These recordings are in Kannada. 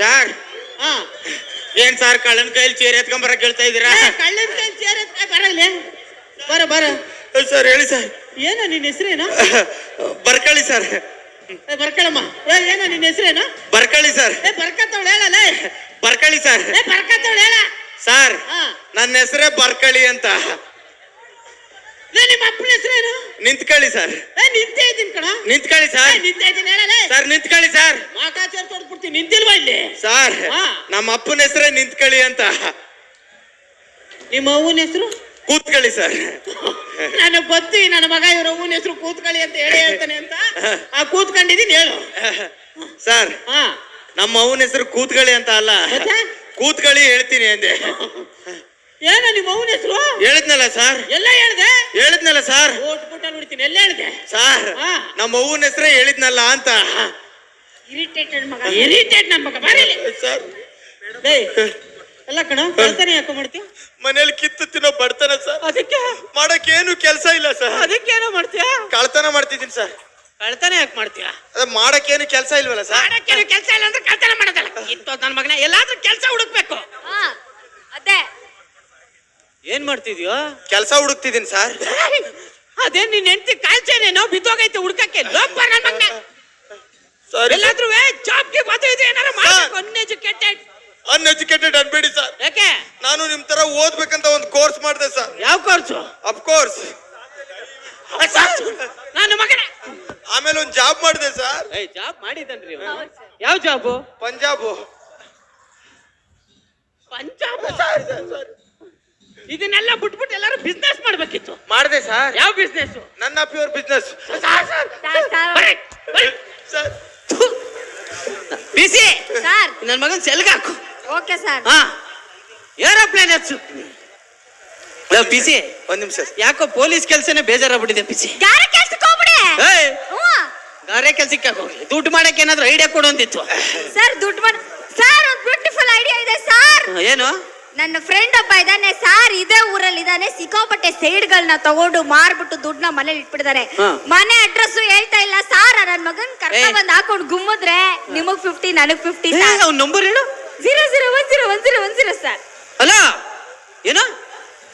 ಸರ್. ಹಾ ಏನ್ ಸರ್ ಕಳ್ಳನ್ ಕೈಲಿ ಚೇರ್ ಎತ್ಕೊಂಬರ ಕೇಳ್ತಾ ಇದೀರಾ ಕಳ್ಳನ ಕೈಲಿ ಚೇರ್ ಎತ್ಕೊಂಡ್ ಬರಲ್ಲ. ಬರ ಬರ. ಸರ್ ಹೇಳಿ ಸರ್. ಏನೋ ನಿನ್ ಹೆಸರೇನ? ಬರ್ಕಳಿ ಸರ್. ಏ ಬರ್ಕಳಮ್ಮ. ಏ ಏನೋ ನಿನ್ನ ಹೆಸರೇನು? ಬರ್ಕಳಿ ಸರ್. ಏ ಬರ್ಕತ್ತವಳು ಹೇಳಲ್ಲ ಬರ್ಕಳಿ ಸರ್. ಏ ಬರ್ಕತ್ತವಳು ಹೇಳ. ಸರ್ ನನ್ನ ಹೆಸರೇ ಬರ್ಕಳಿ ಅಂತ. ನಿಮ್ಮ ಅಪ್ಪನ ಹೆಸರೇನು? ನಿಂತ್ಕೊಳ್ಳಿ ಸರ್. ಏ ನಿಂತೇ ಇದ್ದೀನಿ ಕಣ. ನಿಂತ್ಕೊಳ್ಳಿ ಸರ್. ನಿಂತೇ ಇದ್ದೀನಿ ಹೇಳಲ್ಲ ಸರ್ ನಿಂತ್ಕೊಳ್ಳಿ ಸರ್. ತೊಡ್ಬಿಡ್ತೀನಿ ನಿಂತಿಲ್ವಾ ಇಲ್ಲಿ? ಸರ್ ಹಾ. ನಮ್ಮ ಅಪ್ಪನ ಹೆಸರೇ ನಿಂತ್ಕೊಳ್ಳಿ ಅಂತ. ನಿಮ್ಮ ಅವ್ವನ ಹೆಸರು? ಕೂತ್ಕೊಳ್ಳಿ ಸರ್. ನಾನು ಗೊತ್ತಿ ನನ್ನ ಮಗ ಇವ್ರ ಅವ್ವನ ಹೆಸರು ಕೂತ್ಕೊಳ್ಳಿ ಅಂತ ಹೇಳಿ ಹೇಳ್ತಾನೆ ಅಂತ. ಆ ಕೂತ್ಕೊಂಡಿದ್ದೀನಿ ಹೇಳು. ಸರ್ ಹಾ. ನಮ್ಮ ಅವನ ಹೆಸರು ಕೂತ್ಕೊಳ್ಳಿ ಅಂತ ಅಲ್ಲ. ಮತ್ತೆ? ಕೂತ್ಕೊಳ್ಳಿ ಹೇಳ್ತೀನಿ ಅಂದೆ. ಏನ ನಿಮ್ಮ ಅವ್ವನ ಹೆಸರು? ಹೇಳಿದ್ನಲ್ಲ ಸರ್. ಎಲ್ಲ ಹೇಳ್ದೆ? ಹೇಳಿದ್ನಲ್ಲ ಸರ್. ಓಟ್ ಬಿಟ್ಟ ನೋಡ್ತೀನಿ ಎಲ್ಲ ಹೇಳ್ದೆ. ಸರ್ ಹಾ. ನಮ್ಮ ಅವ್ವನ ಹೆಸರೇ ಹೇಳಿದ್ನಲ್ಲ ಅಂತ. ಇರಿಟೇಟೆಡ್ ಮಗ. ಇರಿಟೇಟ್ ನನ್ನ ಮಗ. ಬರೀಲಿ. ಸರ್. ಎಲ್ಲ ಕಣ ಕಳ್ತನ ಯಾಕೋ ಮಾಡ್ತೀಯ? ಮನೇಲಿ ಕಿತ್ತು ತಿನ್ನೋ ಬಡತನ ಸರ್. ಅದಕ್ಕೆ? ಮಾಡಕ್ ಏನು ಕೆಲಸ ಇಲ್ಲ ಸರ್. ಅದಕ್ಕೆ ಏನೋ ಮಾಡ್ತೀಯ? ಕಳ್ತನ ಮಾಡ್ತಿದ್ದೀನಿ ಸರ್. ಕಳ್ತನ ಯಾಕೆ ಮಾಡ್ತೀಯ? ಅದ ಮಾಡಕ್ ಏನು ಕೆಲಸ ಇಲ್ವಲ್ಲ ಸರ್? ಮಾಡಕ್ಕೇನು ಕೆಲಸ ಇಲ್ಲ ಅಂದ್ರೆ ಕಳ್ತನ ಮಾಡೋದಲ್ಲ. ಇತ್ತು ನನ್ನ ಮಗನ ಎಲ್ಲಾದ್ರೂ ಕೆಲಸ ಹುಡುಕ್ಬೇಕು. ಹಾ ಅದೇ. ಏನ್ ಮಾಡ್ತಿದ್ಯೋ? ಕೆಲಸ ಹುಡುಕ್ತಿದ್ದೀನಿ ಸರ್. ಅದೇ ನಿನ್ನ ಹೆಂಡತಿ ಕಾಲ್ಚೇನೇನೋ ಬಿದ್ದೋಗೈತೆ ಹುಡ್ಕಕ್ಕೆ. ಲೋಪ. ಸರಿ. ಎಲ್ಲಾದ್ರೂ ಜಾಬ್ಗೆ ಬದು ಇದು ಏನಾರ ಮಾಡ್ಬೇಕು ಅನ್ಎಜುಕೇಟೆಡ್ ಅನ್ಎಜುಕೇಟೆಡ್ ಅನ್ಬೇಡಿ ಸರ್. ಯಾಕೆ? ನಾನು ನಿಮ್ ತರ ಓದ್ಬೇಕಂತ ಒಂದು ಕೋರ್ಸ್ ಮಾಡಿದೆ ಸರ್. ಯಾವ ಕೋರ್ಸು ಅಫ್ ಕೋರ್ಸ್ ನಾನು ಮಗನ. ಆಮೇಲೆ ಒಂದು ಜಾಬ್ ಮಾಡಿದೆ ಸರ್. ಏ ಜಾಬ್ ಮಾಡಿದನ್ರಿ ಯಾವ ಜಾಬು ಪಂಜಾಬ್. ಪಂಜಾಬ್? ಇದನ್ನೆಲ್ಲ ಬಿಟ್ಬಿಟ್ಟು ಎಲ್ಲರೂ ಬಿಸ್ನೆಸ್ ಮಾಡ್ಬೇಕಿತ್ತು. ಮಾಡಿದೆ ಸರ್. ಯಾವ ಬಿಸ್ನೆಸ್ ನನ್ನ pure business sir, sir sir. ಬಿಸಿ. ಸರ್ ನನ್ನ ಮಗನ ಸೆಲ್ಗೆ ಹಾಕು. ಓಕೆ ಸರ್ ಹಾ. ಏರೋಪ್ಲೇನ್ ಹಚ್ಚು. ಬಿಸಿ. ಒಂದ್ ನಿಮಿಷ ಯಾಕೋ ಪೊಲೀಸ್ ಕೆಲಸನೇ ಬೇಜಾರಾಗ್ಬಿಟ್ಟಿದೆ ಬಿಸಿ. ಯಾರ ಕೆಲ್ಸಕ್ಕೆ ಹೋಗ್ಬಿಡಿ. ಏಯ್. ಹ್ಞೂ. ಗಾರೆ ಕೆಲ್ಸಕ್ಕೆ ಯಾಕೆ ಹೋಗ್ಲಿ? ದುಡ್ಡು ಮಾಡಕ್ಕೆ ಏನಾದ್ರು ಐಡಿಯಾ ಕೊಡು ಅಂತಿತ್ತು. ಸರ್ ದುಡ್ಡು ಮಾಡ ಸರ್ ಒಂದು ಬ್ಯೂಟಿಫುಲ್ ಐಡಿಯಾ ಇದೆ ಸರ್ ಏನು? ನನ್ನ ಫ್ರೆಂಡ್ ಒಬ್ಬ ಇದ್ದಾನೆ ಸಾರ್ ಇದೇ ಊರಲ್ಲಿ ಇದ್ದಾನೆ ಸಿಕ್ಕಾಪಟ್ಟೆ ಸೈಡ್ಗಳನ್ನ ತಗೊಂಡು ಮಾರ್ಬಿಟ್ಟು ದುಡ್ಡನ್ನ ಮನೇಲಿ ಇಟ್ಬಿಟ್ಟಿದ್ದಾರೆ ಮನೆ ಅಡ್ರೆಸ್ ಹೇಳ್ತಾ ಇಲ್ಲ ಸಾರ್ ನನ್ನ ಮಗನ್ ಕರ್ಕ ಬಂದು ಹಾಕೊಂಡು ಗುಮ್ಮಿದ್ರೆ ನಿಮಗ್ ಫಿಫ್ಟಿ ನನಗ್ ಫಿಫ್ಟಿ ಅವ್ನ ನಂಬರ್ ಹೇಳು. Zero zero one zero one zero one zero sir. ಅಲ್ಲ ಏನು?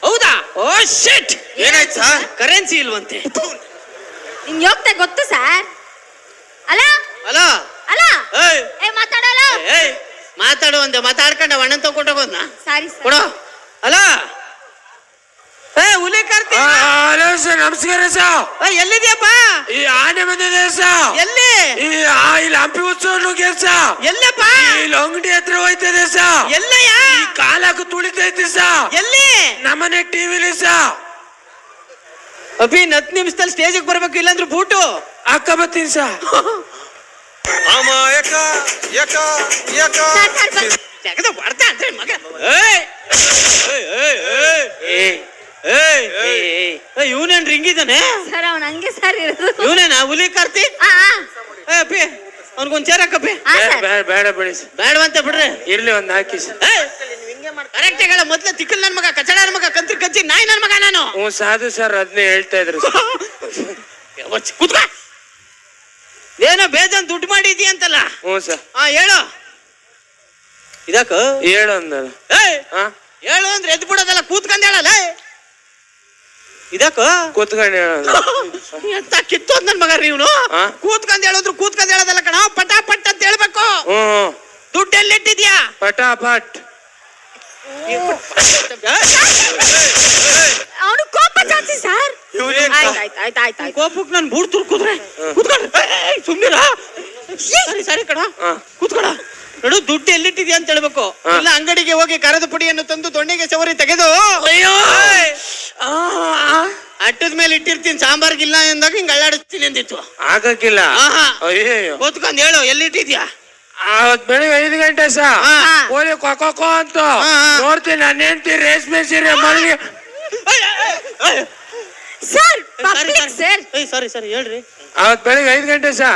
ಹೌದಾ? ಓ ಶಿಟ್ ಏನಾಯ್ತು ಸರ್? ಕರೆನ್ಸಿ ಇಲ್ವಂತೆ. ನಿಮ್ಗೆ ಹೋಗ್ತಾ ಗೊತ್ತು ಸರ್? ಅಲ್ಲ ಅಲ್ಲ ಅಲ್ಲ ಏಯ್. ಏ ಮಾತಾಡಲ್ಲ ಏಯ್. ಮಾತಾಡು ಅಂದೆ. ಮಾತಾಡ್ಕೊಂಡ ಅಣ್ಣನ್ ತಗೊಂಡೋಗೋದ್ನ ಸಾರಿ ಸರ್ ಕೊಡು. ಅಲ್ಲ ಏ ಹುಲಿ ಕರ್ತಿ ಹಲೋ ಸರ್ ನಮಸ್ಕಾರ ಸರ್ ಏ, ಎಲ್ಲಿದ್ಯಪ್ಪ? ಈ ಆನೆ ಬಂದಿದೆ ಸರ್ ಎಲ್ಲಿ? ಈ ಆ ಇಲ್ಲಿ ಹಂಪಿ ಉತ್ಸವ ಸರ್ ಎಲ್ಲಪ್ಪ ಇಲ್ಲಿ ಅಂಗಡಿ ಹತ್ರ ಹೋಯ್ತದೆ ಸರ್ ಎಲ್ಲಯ್ಯ ಈ ಕಾಲಕ್ಕೆ ತುಳಿತೈತಿ ಸರ್ ಎಲ್ಲಿ? ನಮ್ಮನೆ ಟಿವಿಲಿ ಸರ್ ಅಭಿ ಹತ್ತು ನಿಮಿಷದಲ್ಲಿ ಸ್ಟೇಜಿಗೆ ಬರ್ಬೇಕು ಇಲ್ಲಾಂದ್ರೆ ಬೂಟು. ಅಕ್ಕ ಬತ್ತೀನಿ ಸರ್ ಅಮ್ಮ ಯಕ ಯಕ. ತೆಗೆದು ಬರ್ತಾ ಅಂದ್ರೆ ಮಗ. ಏಯ್! ಏಯ್, ಏಯ್, ಏಯ್, ಏಯ್, ಏಯ್, ಏಯ್, ಏಯ್. ಏಯ್, ಇವನೇನ್ ರಿಂಗಿದಾನೆ ಸರ್ ಅವ್ನ ಹಂಗೆ ಸರ್ ಇರೋದು. ಇವನೇನಾ ಹುಲಿ ಕರ್ತಿ? ಅಪ್ಪಿ ಅವ್ನಿಗೊಂದ್ ಚೇರ್ ಹಾಕಪ್ಪಿ. ಆ ಬೇಡ ಬೇಡ ಬೇಡ ಬಿಡಿ ಬೇಡವಂತ ಬಿಡ್ರಿ. ಇರ್ಲಿ ಒಂದ್ ಹಾಕಿ ಕರೆಕ್ಟ್ ಹೇಳ ಮೊದ್ಲು ತಿಕ್ಕಲ್ ನನ್ ಮಗ ಕಚಡ ನನ್ ಮಗ ಕಂತ್ರಿ ಕಚ್ಚಿ ನಾಯಿ ನನ್ ಮಗ ನಾನು. ಹ್ಞೂ ಸಾಧು ಸರ್ ಅದನ್ನೇ ಹೇಳ್ತಾ ಇದ್ರು ಕೂತ್ಕೋ. ಏನೋ ಬೇಜಾನ್ ದುಡ್ಡು ಮಾಡಿದ್ದಿ ಅಂತಲ್ಲ ಹ್ಞೂ ಸರ್. ಹಾ ಹೇಳು. ಇದಕ್ಕ ಹೇಳು ಅಂದಲ್ಲ. ಏಯ್ ಹಾ ಹೇಳು ಅಂದ್ರೆ ಎದ್ದು ಬಿಡೋದಲ್ಲ ಕೂತ್ಕೊಂಡ್ ಹೇಳಲ್ಲ ಇದಕ್ಕ ಕೂತ್ಕೊಂಡು ಹೇಳೋದು ಎಂತ ಕಿತ್ತೋದ್ ನನ್ ಮಗ ಇವನು? ಆ? ಕೂತ್ಕೊಂಡ್ ಹೇಳೋದ್ರು ಕೂತ್ಕೊಂಡ್ ಹೇಳೋದಲ್ಲ ಕಣ ಪಟ ಪಟ್ ಅಂತ ಹೇಳ್ಬೇಕು. ಹ್ಞೂ ಹ್ಞೂ ದುಡ್ಡು ಎಲ್ಲಿಟ್ಟಿದ್ಯಾ ಪಟಾಪಟ್. ಅವನು ಕೋಪ ಜಾಸ್ತಿ ಸರ್. ಆಯ್ತು ಆಯ್ತು ಆಯ್ತು ಆಯ್ತು ಆಯ್ತು. ಕೋಪಕ್ ನನ್ ಬೂಡ್ ತುರ್ಕುದ್ರೆ ಕೂತ್ಕೊಂಡು ಸುಮ್ನಿರ? ಸರಿ ಸರಿ ಕಣ. ಹಾ. ಕೂತ್ಕೊಡ ನೋಡು ದುಡ್ಡು ಎಲ್ಲಿಟ್ಟಿದ್ಯಾ ಅಂತ ಹೇಳ್ಬೇಕು. ಇಲ್ಲ ಅಂಗಡಿಗೆ ಹೋಗಿ ಕರದ ಪುಡಿಯನ್ನು ತಂದು ದೊಣ್ಣೆಗೆ ಸವರಿ ತೆಗೆದು ಅಯ್ಯೋ. ಅಟ್ಟದ ಮೇಲೆ ಇಟ್ಟಿರ್ತೀನಿ ಸಾಂಬಾರ್ಗಿಲ್ಲ ಎಂದಾಗ ಹಿಂಗ್ ಅಳ್ಳಾಡಿಸ್ತೀನಿ ಅಂದಿತ್ತು. ಆಗಕ್ಕಿಲ್ಲ ಕೂತ್ಕೊಂಡ್ ಹೇಳು ಎಲ್ಲಿಟ್ಟಿದ್ಯಾ? ಅವತ್ ಬೆಳಿಗ್ಗೆ ಐದು ಗಂಟೆ ಸಾ. ಕೋಳಿ ಕೊಕ್ಕೋ ಅಂತ. ನೋಡ್ತೀನಿ ನನ್ನ ಹೆಂಡತಿ ರೇಷ್ಮೆ ಸೀರೆ ಮಲ್ಗೆ sir public sir. Sorry sorry ಹೇಳ್ರಿ. ಅವತ್ ಬೆಳಿಗ್ಗೆ ಐದು ಗಂಟೆ ಸಾ?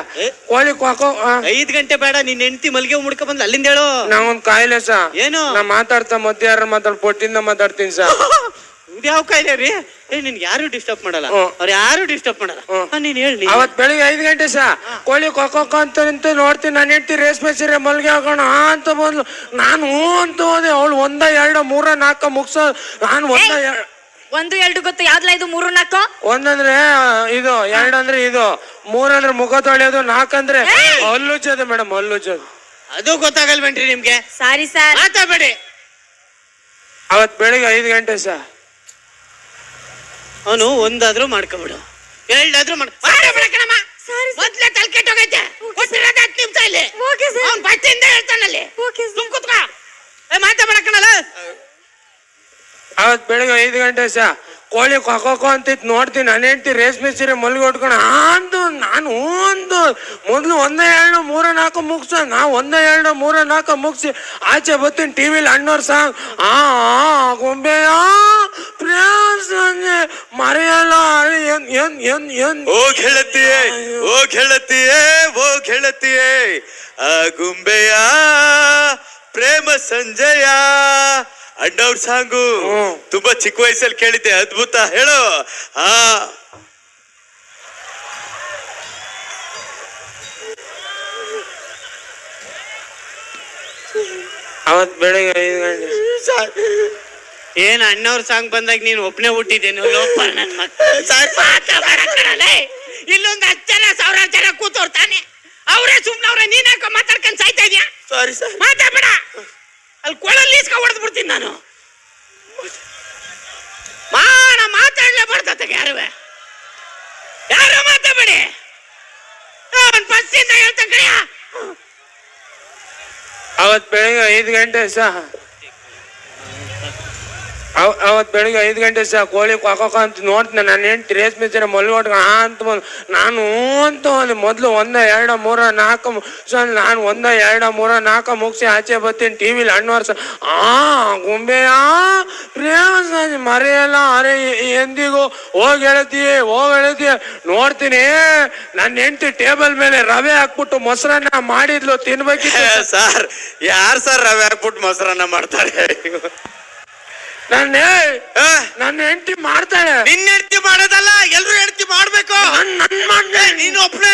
ಕೋಳಿ ಕೊಕ್ಕೋ ಐದ್ ಗಂಟೆ ಬೇಡ ನಿನ್ ಹೆಂಡತಿ ಮಲ್ಗೆ ಮುಡ್ಕ ಬಂದ್ ಅಲ್ಲಿಂದ ಹೇಳು. ನಾವೊಂದ್ ಕಾಯಿಲೆ ಸಾ. ಏನು? ನಾ ಮಾತಾಡ್ತಾ ಮಧ್ಯ ಯಾರು ಮಾತಾಡ್ ಪೊಟ್ಟಿಂದ ಮಾತಾಡ್ತೀನಿ ಸಾ. ಇದ್ಯಾವ ಕಾಯಿಲೆ ರೀ? ಏ ನಿನ್ ಯಾರು ಡಿಸ್ಟರ್ಬ್ ಮಾಡಲ್ಲ. ಅವ್ರು ಯಾರು ಡಿಸ್ಟರ್ಬ್ ಮಾಡಲ್ಲ. ಹಾ, ನೀನ್ ಹೇಳಿ ಅವತ್ ಬೆಳಿಗ್ಗೆ ಐದು ಗಂಟೆ ಸಾ? ಕೋಳಿ ಕೊಕ್ಕೊಕ್ಕ ಅಂತ ನಿಂತು ನೋಡ್ತೀನಿ. ನಾನು ಹೆಂಡ್ತಿ ರೇಷ್ಮೆ ಸೀರೆ ಮಲ್ಗೆ ಹಾಕೋಣ ಅಂತ ಬಂದ್ಲು. ನಾನು ಹ್ಞೂ ಅಂತ ಹೋದೆ. ಅವಳು ಒಂದ ಎರಡ ಮೂರ ನಾಲ್ಕ ಮುಗ್ಸ ನಾನು ಒಂದ ಎರ- ಒಂದು ಎರಡು ಗೊತ್ತು. ಯಾವ್ದಲ್ಲ ಇದು? ಮೂರು ನಾಲ್ಕು? ಒಂದಂದ್ರೆ ಇದು. ಎರಡಂದ್ರೆ ಇದು. ಮೂರಂದ್ರೆ ಮುಖ ತೊಳೆಯೋದು. ನಾಲ್ಕಂದ್ರೆ ಹಲ್ಲುಚ್ಚೋದು ಮೇಡಮ್ ಹಲ್ಲುಚ್ಚೋದು ಅದು ಗೊತ್ತಾಗಲ್ವೇನ್ರಿ ನಿಮ್ಗೆ? Sorry sir. ಮಾತಾಡ್ಬೇಡಿ. ಅವತ್ ಬೆಳಿಗ್ಗೆ ಐದು ಗಂಟೆ ಸಾ? ಅವನು ಒಂದಾದ್ರೂ ಮಾಡ್ಕೊಬಿಡು. ಎರಡಾದ್ರೂ ಮಾಡ್ ಮಾಡ್ಬಿಡ ಕಣಮ್ಮ. ಸಾರಿ ಮೊದ್ಲೇ ತಲೆ ಕೆಟ್ಟೋಗೈತೆ. ಕೊಟ್ಟಿರೋದು ಹತ್ತು ನಿಮಿಷ ಇಲ್ಲಿ. ಓಕೆ ಸರ್ ಅವ್ನ್ ಬಟ್ಟಿಂದ ಹೇಳ್ತಾನಲ್ಲಿ ಓಕೆ ಸುಮ್ ಕೂತ್ಕೋ ಏ ಮಾತಾಡ ಕಣಲ್ಲ. ಅವತ್ ಬೆಳಿಗ್ಗೆ ಐದು ಗಂಟೆ ಸಹ ಕೋಳಿ ಕೊಕ್ಕೋ ಅಂತಿತ್ತು. ನೋಡ್ತೀನಿ. ನಾನು ಹೆಂಡ್ತಿ ರೇಷ್ಮೆ ಸೀರೆ ಮಲ್ಗೆ ಹೊಡ್ಕೊಂಡು ಆ ಅಂದು ನಾನು ಒಂದು ಮೊದಲು ಒಂದೇ ಎರಡು ಮೂರ ನಾಲ್ಕು ಮುಗಿಸ. ನಾ ಒಂದೇ ಎರಡು ಮೂರ ನಾಲ್ಕು ಮುಗಿಸಿ. ಆಚೆ ಬರ್ತೀನಿ ಟಿ ವಿಲಿ ಅಣ್ಣವ್ರ ಸಾಂಗ್. ಆ ಆ, ಗೊಂಬೆಯ ಸಂಜೆ ಮರೆಯಲ್ಲ. ಏನ್ ಏನ್ ಏನ್ ಏನ್? ಓ ಗೆಳತಿಯೇ ಓ ಗೆಳತಿಯೇ ಓ ಗೆಳತಿಯೇ. ಆ ಗೊಂಬೆಯ ಪ್ರೇಮ ಸಂಜಯ. ಅಣ್ಣವ್ರ ಸಾಂಗು. ತುಂಬಾ ಚಿಕ್ಕ ವಯಸ್ಸಲ್ಲಿ ಕೇಳಿದ್ದೆ. ಅದ್ಭುತ. ಹೇಳು. ಆ ಅವತ್ ಬೆಳಗ್ಗೆ ಐದು ಗಂಟೆ. ಏನ್ ಅಣ್ಣವ್ರ ಸಾಂಗ್ ಬಂದಾಗ ನೀನ್ ಒಬ್ನೇ ಹುಟ್ಟಿದ್ದೇನು ಇಲ್ಲೊಂದು ನನ್ ಇಲ್ಲೊಂದ್ ಹತ್ತು ಜನ ಸಾವಿರಾರು ಜನ ಕೂತವ್ರು ತಾನೆ ಅವರೇ ಸುಮ್ನೆ ಅವ್ರೆ ನೀನ್ ಯಾಕೋ ಮಾತಾಡ್ಕೊಂಡ್ ಸಾಯ್ತಾ ಇದ್ಯಾ? ಸಾರಿ ಸರ್ ಮಾತಾಡ್ಬೇಡ ಅಲ್ಲಿ ಕೊಳಲ್ಲಿ ಇಸ್ಕ ಹೊಡೆದ್ ಬಿಡ್ತೀನಿ ನಾನು ಮಾಡ ಮಾತಾಡ್ಲೇಬಾರ್ದತ್ತ ಯಾರುವೆ. ಯಾರು ಮಾತಾಡ್ಬೇಡಿ? ಅವನ್ ಫಸ್ಟಿಂದ ಹೇಳ್ತಾ ಕಡೆಯ ಅವತ್ ಬೆಳಿಗ್ಗೆ ಐದು ಗಂಟೆ ಸಾ ಅವ್ ಅವತ್ತು ಬೆಳಿಗ್ಗೆ ಐದು ಗಂಟೆ ಸಹ ಕೋಳಿ ಕೊಕ್ಕ ಅಂತ ನೋಡ್ತೀನಿ ನಾನು ಹೆಂಡ್ತಿ ರೇಷ್ಮೆ ಸೀರೆ ಮಲ್ಗೆ ಹೊಡ್ಕ ಆ ಅಂತ ಬಂದು ನಾನು ಅಂತ ಒಂದು ಮೊದಲು ಒಂದ, ಎರಡ, ಮೂರ, ನಾಲ್ಕು ಸೊ, ನಾನು ಒಂದ, ಎರಡ, ಮೂರ, ನಾಲ್ಕು ಮುಗಿಸಿ ಆಚೆ ಬರ್ತೀನಿ ಟಿ ವಿಲಿ ಹಣ್ಣು ಆ ಗುಂಬೆಯ ಸಂಜೆ ಮರೆಯಲ್ಲ, ಅರೆ ಎಂದಿಗೂ. ಹೋಗಿ ಹೇಳ್ತೀಯ ಹೋಗಿ ಹೇಳ್ತೀಯ ನೋಡ್ತೀನಿ. ನನ್ನ ಹೆಂಡ್ತಿ ಟೇಬಲ್ ಮೇಲೆ ರವೆ ಹಾಕ್ಬಿಟ್ಟು ಮೊಸರನ್ನ ಮಾಡಿದ್ಲು, ತಿನ್ಬೇಕಿತ್ತು. ಸರ್, ಯಾರು ಸರ್ ರವೆ ಹಾಕ್ಬಿಟ್ಟು ಮೊಸರನ್ನ ಮಾಡ್ತಾರೆ? ನನ್ನ ನನ್ನ ಹೆಂಡತಿ ಮಾಡ್ತಾಳೆ. ನಿನ್ನ ಹೆಂಡತಿ ಮಾಡೋದಲ್ಲ ಎಲ್ರು ಹೆಂಡತಿ ಮಾಡ್ಬೇಕು. ನನ್ ಮಾಡ್ದೆ ನೀನು ಅಲ್ಲ